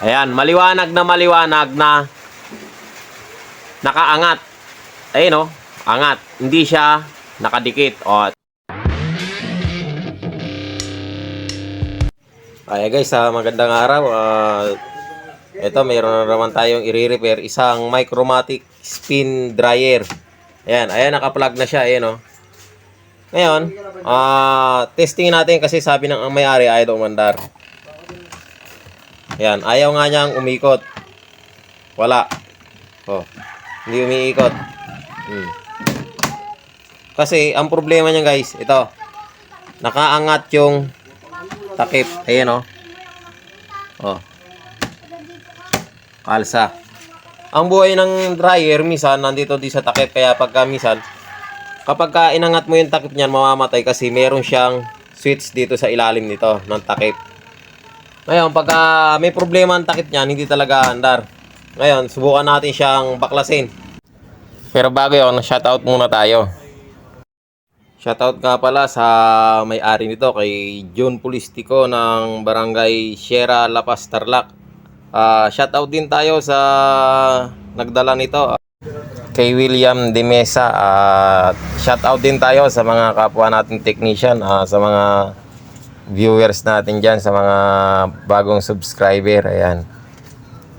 Ayan, maliwanag na maliwanag na nakaangat. Ayun oh, angat. Hindi siya nakadikit. O. Ay guys, ah, magandang araw. Ah, ito, mayroon na naman tayong i-repair. Isang Micromatic spin dryer. Ayan, ayan, naka-plug na siya. Ayan oh. Ngayon, ah, testing natin kasi sabi ng may-ari ayaw daw umandar. Ayan, ayaw nga niyang umikot. Wala. Oh, hindi umiikot. Hmm. Kasi, ang problema niya guys, ito. Nakaangat yung takip. Ayan oh. Oh. Kalsa. Ang buhay ng dryer, minsan, nandito di sa takip. Kaya pagka minsan, kapag ka inangat mo yung takip niyan, mamamatay kasi meron siyang switch dito sa ilalim nito ng takip. Ngayon, pagka may problema ang takip niyan, hindi talaga andar. Ngayon, subukan natin siyang baklasin. Pero bago yun, shoutout muna tayo. Shoutout nga pala sa may-ari nito kay John Pulistico ng Barangay Sierra La Paz, Tarlac. Ah, shoutout din tayo sa nagdala nito kay William De Mesa at shoutout din tayo sa mga kapwa nating technician ah, sa mga viewers natin dyan sa mga bagong subscriber. Ayan.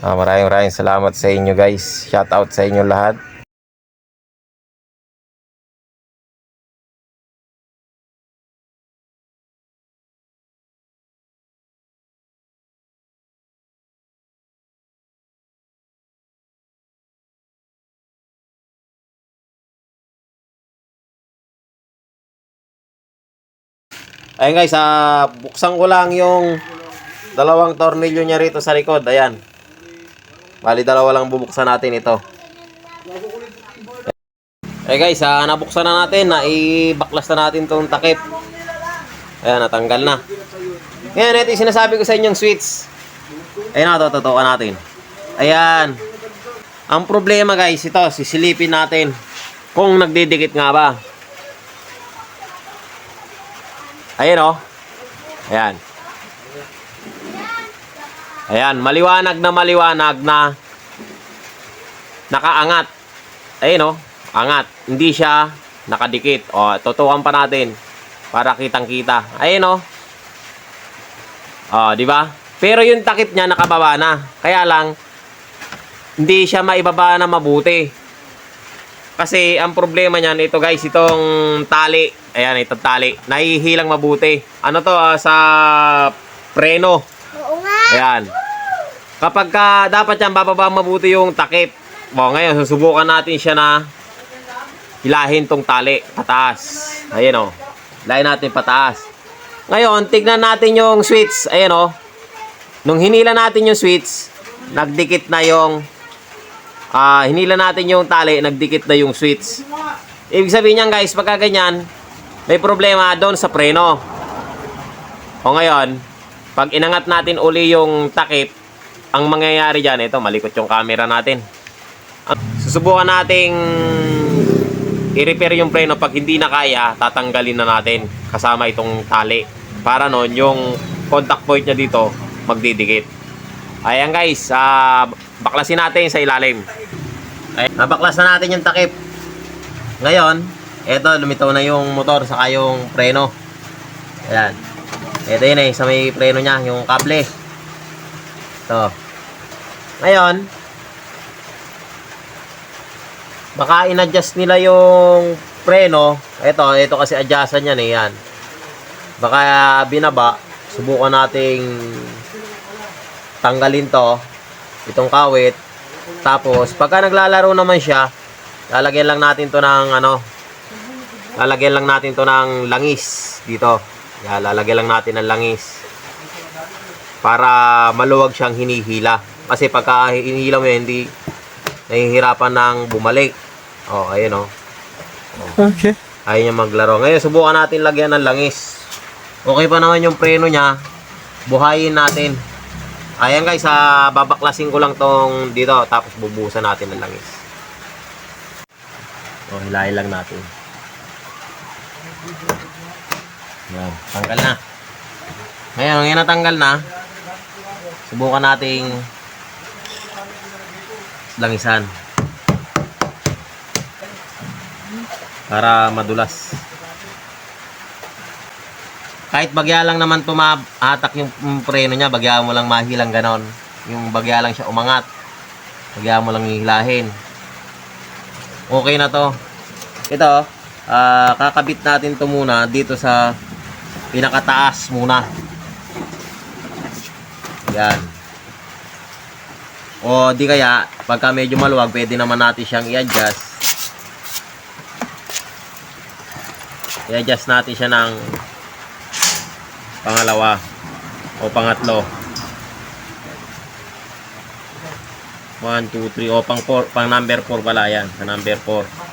Ah, maraming maraming salamat sa inyo guys. Shoutout sa inyo lahat Ayun guys, ah, buksan ko lang yung dalawang tornilyo niya rito sa likod. Ayan. Bali, dalawa lang bubuksan natin ito. Eh guys, ah, nabuksan na natin. Naibaklas na natin tong takip. Ayan, natanggal na. Ngayon, ito yung sinasabi ko sa inyong switch. Ayan na, tututukan natin. Ayan. Ang problema guys, ito, sisilipin natin kung nagdidikit nga ba. Ayan oh. Ayan. Ayan, maliwanag na maliwanag na nakaangat. Ayan oh, angat. Hindi siya nakadikit. O, tutukan pa natin para kitang-kita. Ayan oh. Oh, di ba? Pero yung takip niya nakababa na. Kaya lang hindi siya maibaba na mabuti. Kasi ang problema niyan, ito guys, itong tali. Ayan, itong tali. Nahihilang mabuti. Ano to, ah, sa preno. Oo nga. Ayan. Kapag ka, dapat yan, bababa mabuti yung takip. O, ngayon, susubukan natin siya na hilahin tong tali pataas. Ayan o. Hilahin natin pataas. Ngayon, tignan natin yung switch. Ayan o. Nung hinila natin yung switch, nagdikit na yung Ah, hinila natin yung tali, nagdikit na yung switch. Ibig sabihin niyan guys, pagka ganyan, may problema doon sa preno. O ngayon, pag inangat natin uli yung takip, ang mangyayari dyan, ito, malikot yung camera natin. Susubukan nating i-repair yung preno pag hindi na kaya, tatanggalin na natin kasama itong tali. Para noon, yung contact point niya dito, magdidikit. Ayan guys, ah, baklasin natin sa ilalim. Ay, nabaklas na natin yung takip. Ngayon, eto lumitaw na yung motor saka yung preno. Ayan. Ito yun eh, sa may preno niya, yung kable. Ito. Ngayon, baka in-adjust nila yung preno. Ito, ito kasi adjustan yan eh, yan. Baka binaba, subukan nating tanggalin to itong kawit tapos pagka naglalaro naman siya lalagyan lang natin to ng ano lalagyan lang natin to ng langis dito. Yan, lalagyan lang natin ng langis. Para maluwag siyang hinihila. Kasi pagka hinihila mo yan, hindi nahihirapan ng bumalik. Oh ayun oh. Okay. ayaw niya maglaro. Ngayon subukan natin lagyan ng langis. Okay pa naman yung preno niya. Buhayin natin. Ayan guys, ah, babaklasin ko lang tong dito. Tapos bubuhusan natin ng langis. O, hilahin lang natin. Yan, tanggal na. Ngayon, ngayon natanggal na, Subukan nating langisan. Para madulas. Kahit bagya lang naman tumahatak yung yung preno niya, bagya mo lang mahilang ganon. Yung bagya lang siya umangat. Bagya mo lang hihilahin. Okay na to. Ito, ah, kakabit natin to muna dito sa pinakataas muna. Yan. O di kaya, pagka medyo maluwag, pwede naman natin siyang i-adjust. I-adjust natin siya ng pangalawa o pangatlo. 1, 2, 3, o pang, four, pang number 4 pala yan. Sa number 4.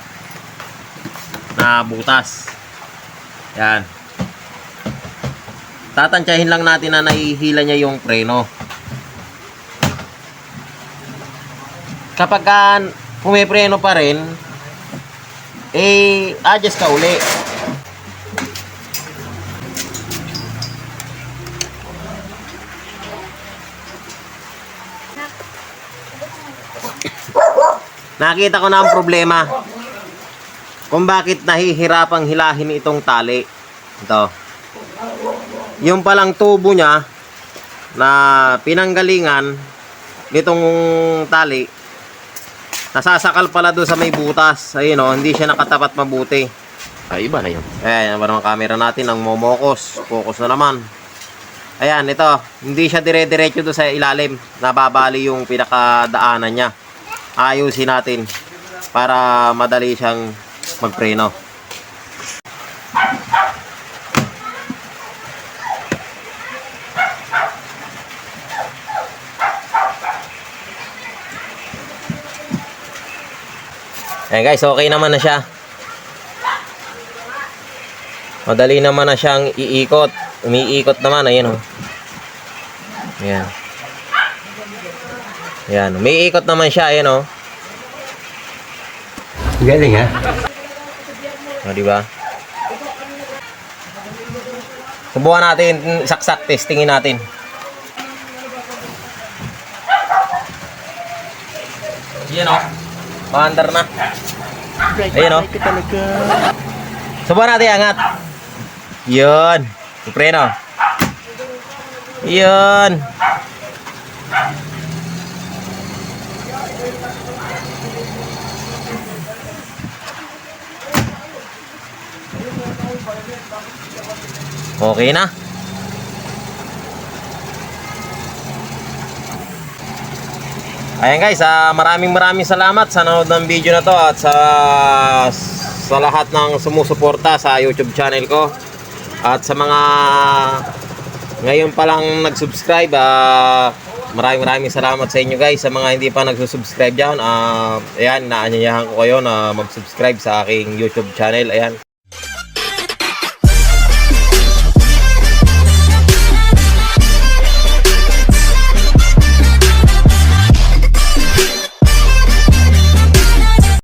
Na butas. Yan. Tatansyahin lang natin na nahihila niya yung preno. Kapag ka pumipreno pa rin, eh, adjust ka uli. Nakita ko na ang problema. Kung bakit nahihirapang hilahin itong tali. Ito. Yung palang tubo niya na pinanggalingan nitong tali nasasakal pala doon sa may butas. Ayun o, hindi siya nakatapat mabuti. Ay, iba na yun. Ayan, yan ang camera natin ang momokos. Focus na naman. Ayan, ito. Hindi siya dire-diretso doon sa ilalim. Nababali yung pinakadaanan niya. Ayusin natin para madali siyang magpreno. Ayan guys, okay naman na siya. Madali naman na siyang iikot. Umiikot naman, ayan o. Ayan. Ayan, umiikot naman siya, ayan o. Galing ha? O, di ba? Subukan natin, saksak, testingin natin. Yan o. Paandar na. Ayan o. Subukan natin, angat. Yun. Ipreno. Yun. Okay na. Ayan guys, ah, maraming maraming salamat sa nanonood ng video na to at sa sa lahat ng sumusuporta sa YouTube channel ko. At sa mga ngayon pa lang nag-subscribe, ah, maraming maraming salamat sa inyo guys. Sa mga hindi pa nagsusubscribe dyan, ah, ayan, naanyayahan ko kayo na mag-subscribe sa aking YouTube channel. Ayan.